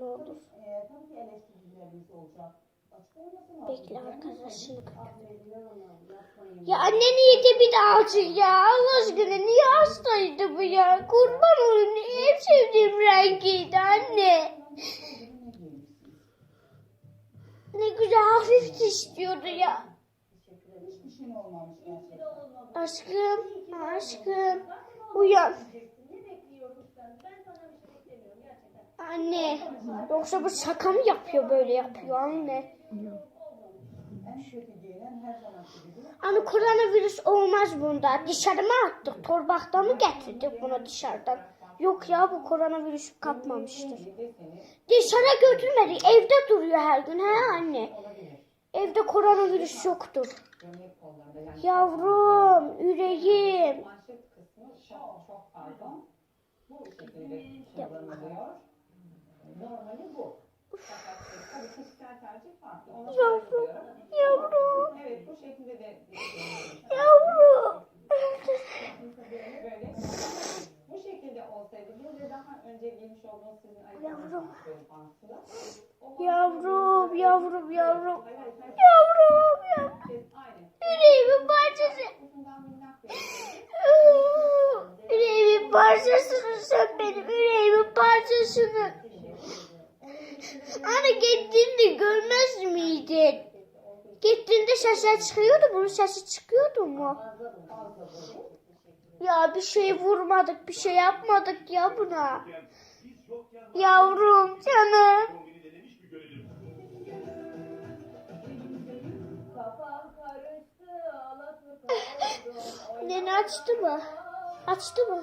ne olur. Açık. Bekle yapmayın. Ya anne niye de bir daha açın ya? Allah aşkına niye hastaydı bu ya? Kurban olayım. En sevdiğim rengiydi anne. Ne güzel hafif istiyordu ya. Aşkım, aşkım. Uyan. Anne. Yoksa bu şaka mı yapıyor böyle yapıyor anne? Hani koronavirüs olmaz bunda. Dışarı mı attık? Torbakta mı getirdik bunu dışarıdan? Yok ya bu koronavirüs kapmamıştır. Dışarı götürmedik. Evde duruyor her gün. He anne. Evde koronavirüs yoktur. Yavrum, yüreğim. Manşet Normali bu. Fakat tabii kişisel tercih farklı. Ona Yavrum, yavrum, Evet bu şekilde de yavrum. böyle bu şekilde olsaydı bir de daha önce giymiş olduğunuz sizin Yavrum. Yavrum, yavrum, yavrum. Yavrum, yavrum. Yüreğimin parçası. Yüreğimin parçasını sen benim yüreğimin parçasını. Anne gittiğinde görmez miydin? Gittiğinde sesler çıkıyordu. Bunun sesi çıkıyordu mu? Ya bir şey vurmadık, bir şey yapmadık ya buna. Yavrum, canım. Nene açtı mı? Açtı mı?